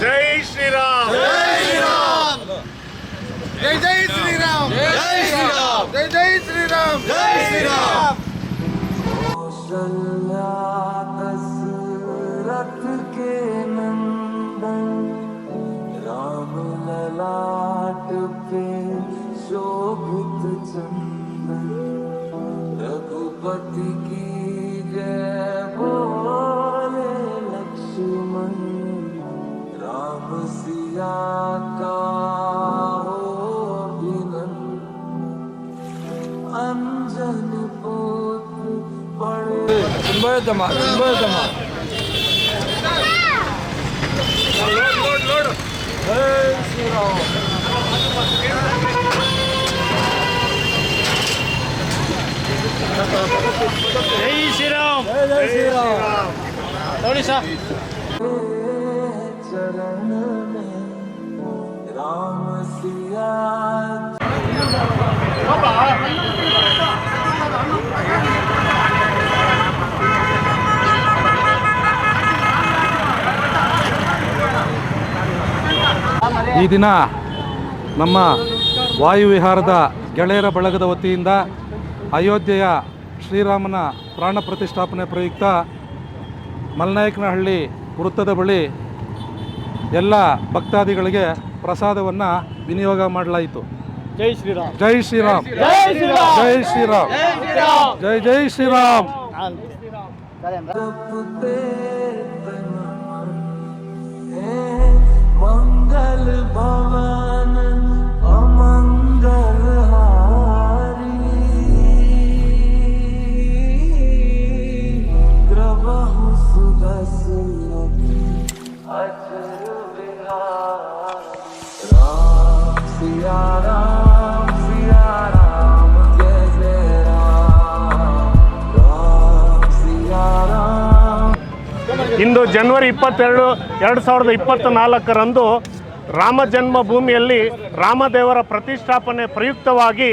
Jai Shri Ram! Jai Shri Ram! Jai Jai Shri Ram! Jai Shri Ram! Jai Jai Shri Ram! Jai Shri Ram! शोभित चंदन रघुपति की जय Bardama, Bardama. Load, load, load. Hey, Sri Ram. Hey, Sri Ram. Hey, Sri Ram. Load, sir. ಈ ದಿನ ನಮ್ಮ ವಾಯುವಿಹಾರದ ಗೆಳೆಯರ ಬಳಗದ ವತಿಯಿಂದ ಅಯೋಧ್ಯೆಯ ಶ್ರೀರಾಮನ ಪ್ರಾಣ ಪ್ರತಿಷ್ಠಾಪನೆ ಪ್ರಯುಕ್ತ ಮಲ್ನಾಯಕನಹಳ್ಳಿ ವೃತ್ತದ ಬಳಿ ಎಲ್ಲ ಭಕ್ತಾದಿಗಳಿಗೆ ಪ್ರಸಾದವನ್ನು ವಿನಿಯೋಗ ಮಾಡಲಾಯಿತು. ಜೈ ಶ್ರೀರಾಮ್. ಜೈ ಶ್ರೀರಾಮ್. ಜೈ ಶ್ರೀರಾಮ್. ಜೈ ಜೈ ಶ್ರೀರಾಮ್. ಮಂಗಲ್ ಭವನ ಅಮಂಗಲ್ ಹಾರಿ ಗ್ರಹ ಸುಧಸುಲಭಿ ಇಂದು ಜನವರಿ ಇಪ್ಪತ್ತೆರಡು, ಎರಡು ಸಾವಿರದ ಇಪ್ಪತ್ತ ನಾಲ್ಕರಂದು ರಾಮ ಜನ್ಮಭೂಮಿಯಲ್ಲಿ ರಾಮದೇವರ ಪ್ರತಿಷ್ಠಾಪನೆ ಪ್ರಯುಕ್ತವಾಗಿ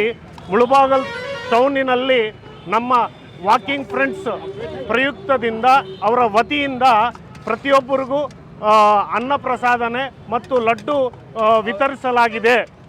ಮುಳುಬಾಗಲ್ ಟೌನಿನಲ್ಲಿ ನಮ್ಮ ವಾಕಿಂಗ್ ಫ್ರೆಂಡ್ಸ್ ಪ್ರಯುಕ್ತದಿಂದ ಅವರ ವತಿಯಿಂದ ಪ್ರತಿಯೊಬ್ಬರಿಗೂ ಅನ್ನಪ್ರಸಾದನೆ ಅನ್ನ ಪ್ರಸಾದನೆ ಮತ್ತು ಲಡ್ಡು ವಿತರಿಸಲಾಗಿದೆ.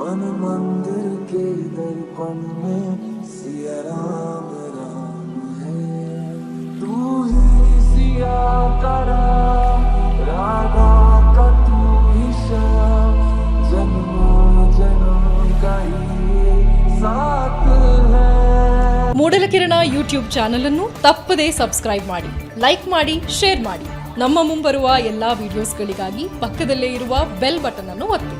मन मंदिर के दर्पण में सिया राम राम है तू ही सिया करा राधा का तू ही श्याम जन्मों जन्म का ये साथ है ಮೂಡಲಕಿರಣ ಯೂಟ್ಯೂಬ್ ಚಾನಲ್ ಅನ್ನು ತಪ್ಪದೇ ಸಬ್ಸ್ಕ್ರೈಬ್ ಮಾಡಿ ಲೈಕ್ ಮಾಡಿ ಶೇರ್ ಮಾಡಿ ನಮ್ಮ ಮುಂಬರುವ ಎಲ್ಲಾ ವಿಡಿಯೋಸ್ಗಳಿಗಾಗಿ ಪಕ್ಕದಲ್ಲೇ ಇರುವ ಬೆಲ್ ಬಟನ್ ಅನ್ನು ಒತ್ತಿ